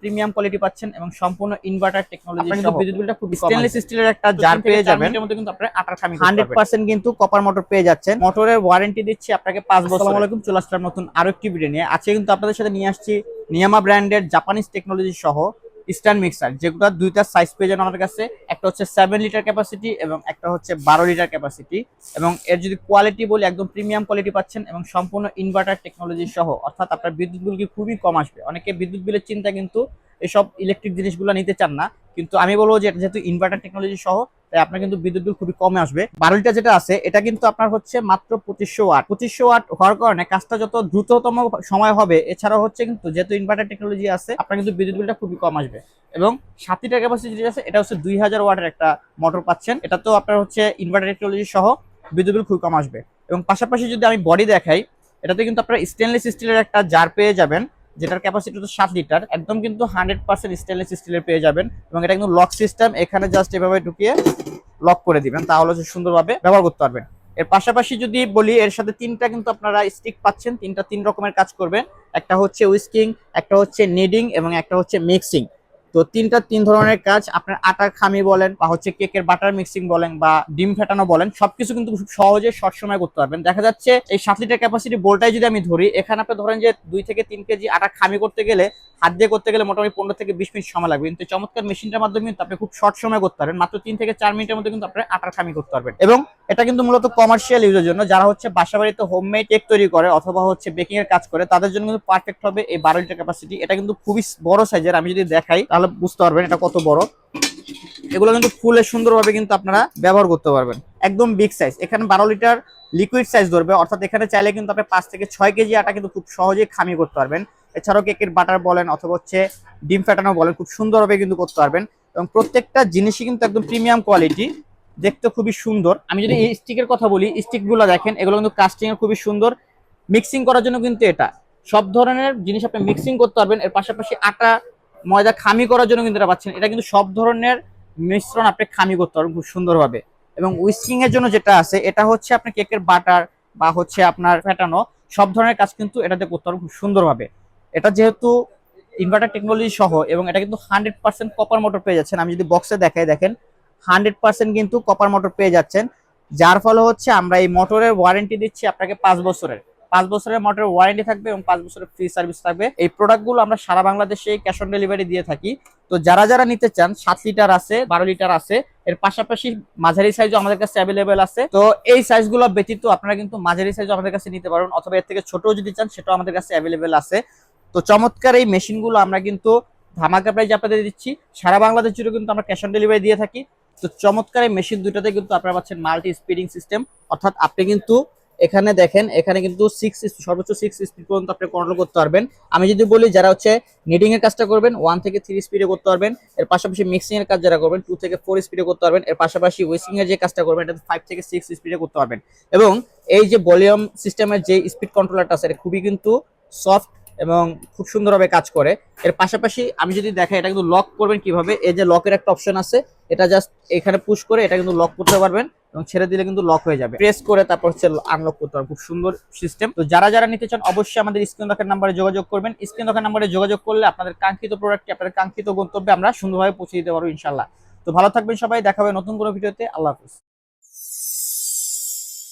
Premium quality পাচ্ছেন এবং সম্পূর্ণ ইনভার্টার টেকনোলজি কিন্তু বিদ্যুৎ বিলটা খুব স্টেনলেস স্টিলের একটা জার পেয়ে যাবেন। এর মধ্যে কিন্তু আপনারা আটার খামি হান্ড্রেড পার্সেন্ট কিন্তু কপার মোটর পেয়ে যাচ্ছেন। মোটরের ওয়ারেন্টি দিচ্ছি আপনাকে 5 বছর আসসালামু আলাইকুম চলে আসলাম নতুন আরও একটি ভিডিও নিয়ে। আজকে কিন্তু আপনাদের সাথে নিয়ে আসছি নিয়ামা ব্র্যান্ডের জাপানিজ টেকনোলজি সহ স্ট্যান্ড মিক্সার যেগুলো দুইটা সাইজ পেয়ে যান আমাদের কাছে। একটা হচ্ছে সেভেন লিটার ক্যাপাসিটি এবং একটা হচ্ছে বারো লিটার ক্যাপাসিটি এবং এর যদি কোয়ালিটি বলি, একদম প্রিমিয়াম কোয়ালিটি পাচ্ছেন এবং সম্পূর্ণ ইনভার্টার টেকনোলজি সহ, অর্থাৎ আপনার বিদ্যুৎ বিল কি খুবই কম আসবে। অনেকে বিদ্যুৎ বিলের চিন্তা কিন্তু এসব ইলেকট্রিক জিনিসগুলো নিতে চান না। কিন্তু আমি বলব যে, যেহেতু ইনভার্টার টেকনোলজি সহ তাই আপনার কিন্তু বিদ্যুৎ বিল খুবই কমে আসবে। বারো লিটার যেটা আছে, এটা কিন্তু আপনার হচ্ছে মাত্র পঁচিশশো ওয়াট। পঁচিশশো ওয়াট হওয়ার কারণে কাজটা যত দ্রুততম সময় হবে, এছাড়াও হচ্ছে কিন্তু যেহেতু ইনভার্টার টেকনোলজি আছে, আপনার কিন্তু বিদ্যুৎ বিলটা খুবই কম আসবে। এবং সাত লিটার ক্যাপাসিটি যেটা আছে এটা হচ্ছে দুই হাজার ওয়াটের একটা মোটর পাচ্ছেন। এটা তো আপনার হচ্ছে ইনভার্টার টেকনোলজি সহ বিদ্যুৎ বিল খুবই কম আসবে। এবং পাশাপাশি যদি আমি বডি দেখাই, এটাতে কিন্তু আপনারা স্টেনলেস স্টিলের একটা জার পেয়ে যাবেন। যেটার ক্যাপাসিটি হচ্ছে সাত লিটার, একদম কিন্তু হান্ড্রেড পার্সেন্ট স্টেনলেস স্টিলের পেয়ে যাবেন এবং এটা কিন্তু লক সিস্টেম এখানে জাস্ট এভাবে ঢুকিয়ে লক করে দিবেন, তাহলে হচ্ছে সুন্দরভাবে ব্যবহার করতে পারবেন। এর পাশাপাশি যদি বলি, এর সাথে তিনটা কিন্তু আপনারা স্টিক পাচ্ছেন, তিনটা তিন রকমের কাজ করবেন, একটা হচ্ছে উইস্কিং একটা হচ্ছে নিডিং এবং একটা হচ্ছে মিক্সিং তো তিনটা তিন ধরনের কাজ, আপনার আটার খামি বলেন বা হচ্ছে কেকের বাটার মিক্সিং বলেন বা ডিম ফেটানো বলেন, সবকিছু কিন্তু খুব সহজে শর্ট সময় করতে পারবেন। দেখা যাচ্ছে এই সাত লিটার ক্যাপাসিটি বোলটাই যদি আমি ধরি, এখানে আপনি ধরেন যে দুই থেকে তিন কেজি আটা খামি করতে গেলে, হাত দিয়ে করতে গেলে মোটামুটি পনেরো থেকে বিশ মিনিট সময় লাগবে। কিন্তু চমৎকার মেশিনটার মাধ্যমে কিন্তু আপনি খুব শর্ট সময় করতে পারবেন। মাত্র তিন থেকে চার মিনিটের মধ্যে কিন্তু আপনার আটার খামি করতে পারবেন। এবং এটা কিন্তু মূলত কমার্শিয়াল ইউজের জন্য। যারা হচ্ছে বাসা বাড়িতে হোমমেড কেক তৈরি করে অথবা হচ্ছে বেকিং এর কাজ করে, তাদের জন্য কিন্তু পারফেক্ট হবে এই বারো লিটার ক্যাপাসিটি এটা কিন্তু খুবই বড় সাইজের আমি যদি দেখাই তাহলে বুঝতে পারবেন এটা কত বড়। এগুলো কিন্তু ফুলে সুন্দরভাবে কিন্তু আপনারা ব্যবহার করতে পারবেন। একদম বিগ সাইজ এখানে বারো লিটার লিকুইড সাইজ ধরবে, অর্থাৎ এখানে চাইলে কিন্তু আপনি পাঁচ থেকে ছয় কেজি আটা কিন্তু খুব সহজেই খামি করতে পারবেন। এছাড়াও কেকের বাটার বলেন অথবা হচ্ছে ডিম ফ্যাটানো বলেন, খুব সুন্দরভাবে কিন্তু করতে পারবেন। এবং প্রত্যেকটা জিনিসই কিন্তু একদম প্রিমিয়াম কোয়ালিটি দেখতে খুবই সুন্দর। আমি যদি এই স্টিকের কথা বলি স্টিকগুলো দেখেন, এগুলো কিন্তু কাস্টিং এর খুবই সুন্দর। মিক্সিং করার জন্য কিন্তু এটা। সব ধরনের জিনিস আপনি মিক্সিং করতে পারবেন, এর পাশাপাশি আটা, ময়দা খামি করার জন্য কিন্তু এটা পাচ্ছেন। এটা কিন্তু সব ধরনের মিশ্রণ আপনি খামি করতে পারবেন খুব সুন্দরভাবে। এবং উইস্কিং এর জন্য যেটা আছে, এটা হচ্ছে আপনি কেকের বাটার বা হচ্ছে আপনার ফেটানো, সব ধরনের কাজ কিন্তু এটাতে করতে পারবেন খুব সুন্দরভাবে। এটা যেহেতু ইনভার্টার টেকনোলজি সহ, এবং এটা কিন্তু হান্ড্রেড পার্সেন্ট কপার মোটর পেয়ে যাচ্ছেন। আমি যদি বক্সে দেখাই, দেখেন হান্ড্রেড পার্সেন্ট কিন্তু কপার মোটর পেয়ে যাচ্ছেন। যার ফলে হচ্ছে আমরা এই মোটরের ওয়ারেন্টি দিচ্ছি আপনাকে পাঁচ বছরের। পাঁচ বছরের মোটরের ওয়ারেন্টি থাকবে এবং পাঁচ বছরের ফ্রি সার্ভিস থাকবে। এই প্রোডাক্টগুলো আমরা সারা বাংলাদেশে ক্যাশ অন ডেলিভারি দিয়ে থাকি। তো যারা যারা নিতে চান, সাত লিটার আছে, বারো লিটার আছে, এর পাশাপাশি মাঝারি সাইজও আমাদের কাছে অ্যাভেলেবেল আছে। তো এই সাইজগুলো ব্যতীত আপনারা কিন্তু মাঝারি সাইজও আমাদের কাছে নিতে পারবেন অথবা এর থেকে ছোট যদি চান, সেটাও আমাদের কাছে অ্যাভেলেবেল আছে। তো চমৎকার এই মেশিনগুলো আমরা কিন্তু ধামাকা প্রাইজ আপনাদের দিচ্ছি। সারা বাংলাদেশ জুড়ে কিন্তু আমরা ক্যাশ অন ডেলিভারি দিয়ে থাকি। তো চমৎকার এই মেশিন দুটাতে কিন্তু আপনারা পাচ্ছেন মাল্টি স্পিডিং সিস্টেম অর্থাৎ আপনি কিন্তু এখানে দেখেন, এখানে কিন্তু সিক্স সর্বোচ্চ সিক্স স্পিড পর্যন্ত আপনি কন্ট্রোল করতে পারবেন। আমি যদি বলি যারা হচ্ছে নিডিং এর কাজটা করবেন ওয়ান থেকে থ্রি স্পিডে করতে পারবেন। এর পাশাপাশি মিক্সিং এর কাজ যারা করবেন টু থেকে ফোর স্পিডে করতে পারবেন। এর পাশাপাশি উইসিং এর যে কাজটা করবেন, এটা ফাইভ থেকে সিক্স স্পিডে করতে পারবেন। এবং এই যে ভলিউম সিস্টেমের যে স্পিড কন্ট্রোলারটা আছে, এটা খুবই কিন্তু সফট এবং খুব সুন্দরভাবে কাজ করে। এর পাশাপাশি আমি যদি দেখাই, এটা কিন্তু লক করবেন কীভাবে? এই যে লকের একটা অপশন আছে, এটা জাস্ট এখানে পুশ করে এটা কিন্তু লক করতে পারবেন এবং ছেড়ে দিলে কিন্তু লক হয়ে যাবে। প্রেস করে তারপর হচ্ছে আনলক করতে পারবেন। খুব সুন্দর সিস্টেম তো যারা যারা নিতে চান, অবশ্যই আমাদের স্ক্রিন দেখার নাম্বারে যোগাযোগ করবেন। স্ক্রিন দেখার নাম্বারে যোগাযোগ করলে আপনাদের কাঙ্ক্ষিত প্রোডাক্টটি আপনাদের কাঙ্ক্ষিত গন্তব্যে আমরা সুন্দরভাবে পৌঁছে দিতে পারব ইনশাল্লাহ তো ভালো থাকবেন সবাই, দেখা হবে নতুন কোনো ভিডিওতে আল্লাহ হাফিজ।